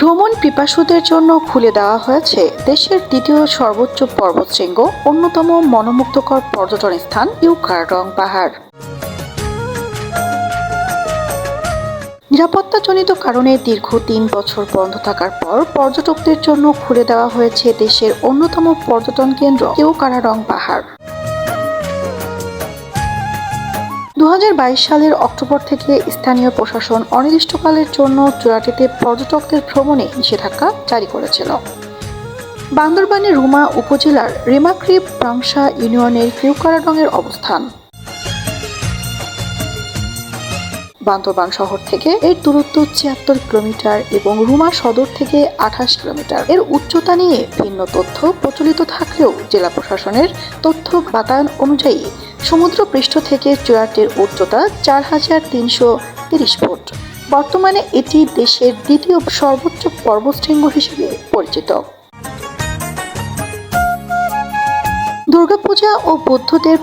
ভ্রমণ পিপাসুদের জন্য খুলে দেওয়া হয়েছে দেশের দ্বিতীয় সর্বোচ্চ পর্বতশৃঙ্গ, অন্যতম মনোমুগ্ধকর পর্যটন স্থান ইউকারডং পাহাড়। নিরাপত্তাজনিত কারণে দীর্ঘ তিন বছর বন্ধ থাকার পর পর্যটকদের জন্য খুলে দেওয়া হয়েছে দেশের অন্যতম পর্যটন কেন্দ্র ইউকারাডং পাহাড়। দু হাজার বাইশ সালের অক্টোবর থেকে স্থানীয় প্রশাসন অনির্দিষ্টকালের জন্য চূড়াটিতে পর্যটকদের ভ্রমণে নিষেধাজ্ঞা জারি করেছিল। বান্দরবানের রুমা উপজেলার রিমাক্রিপ প্রাংশা ইউনিয়নের কিউকারাডংয়ের অবস্থান। বান্দরবান শহর থেকে এর দূরত্ব ছিয়াত্তর কিলোমিটার এবং রুমা সদর থেকে আঠাশ কিলোমিটার। এর উচ্চতা নিয়ে ভিন্ন তথ্য প্রচলিত থাকলেও জেলা প্রশাসনের তথ্য বাতায়ন অনুযায়ী সমুদ্র পৃষ্ঠ থেকে চূড়াটির উচ্চতা চার হাজার তিনশো তিরিশ ফুট। বর্তমানে এটি দেশের দ্বিতীয় সর্বোচ্চ পর্বতশৃঙ্গ হিসেবে পরিচিত। দুর্গাপূজা ও বৌদ্ধদের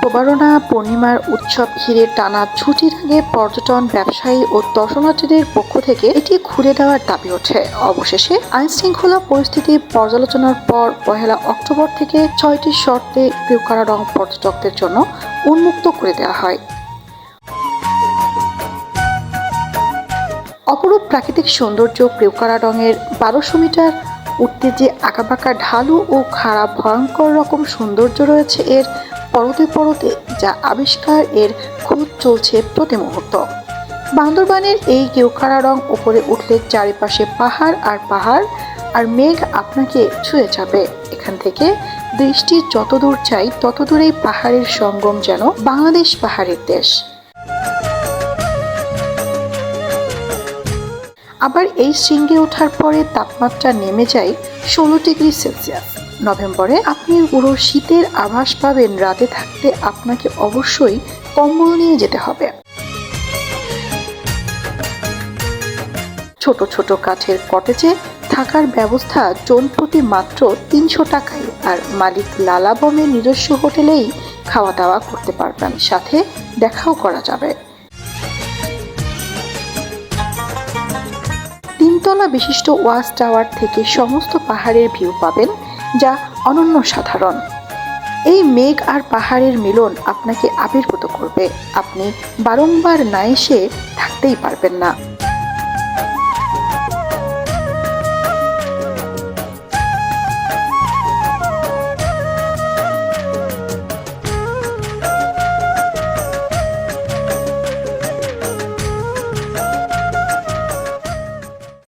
প্রবারণা পূর্ণিমার উৎসব ঘিরে টানা ছুটির আগে পর্যটন ব্যবসায়ী ও দর্শনার্থীদের পক্ষ থেকে এটি খুলে দেওয়ার দাবি ওঠে। অবশেষে আইন শৃঙ্খলা পরিস্থিতি পর্যালোচনার পর পহেলা অক্টোবর থেকে ছয়টি শর্তে পিউকারাডং পর্যটকদের জন্য উন্মুক্ত করে দেওয়া হয়। অপরূপ প্রাকৃতিক সৌন্দর্য প্রিউকারাডংয়ের বারোশো মিটার উঠতে যে আঁকাবাঁকা ঢালু ও খারাপ ভয়ঙ্কর রকম সৌন্দর্য রয়েছে এর পরতে পরতে যা আবিষ্কার এর খোঁজ চলছে প্রতি মুহূর্ত। বান্দরবানের এই কেউকারা রং উপরে উঠলে চারিপাশে পাহাড় আর পাহাড়, আর মেঘ আপনাকে ছুঁয়ে যাবে। এখান থেকে দৃষ্টি যত দূর চাই তত দূরেই পাহাড়ের সঙ্গম যেন বাংলাদেশ পাহাড়ের দেশ। আবার এই শৃঙ্গে ওঠার পরে তাপমাত্রা নেমে যায় ষোলো ডিগ্রি সেলসিয়াস। নভেম্বরে আপনি পুরো শীতের আভাস পাবেন, রাতে থাকতে আপনাকে অবশ্যই কম্বল নিয়ে যেতে হবে। ছোট ছোট কাঠের কটেজে থাকার ব্যবস্থা জন প্রতি মাত্র তিনশো টাকায়, আর মালিক লালাবমের নিজস্ব হোটেলেই খাওয়া দাওয়া করতে পারবেন। সাথে দেখাও করা যাবে। তিনতলা বিশিষ্ট ওয়াচ টাওয়ার থেকে সমস্ত পাহাড়ের ভিউ পাবেন। যা অনন্য সাধারণ। এই মেঘ আর পাহাড়ের মিলন আপনাকে আবির্ভূত করবে। আপনি বারংবার না এসে থাকতেই পারবেন না।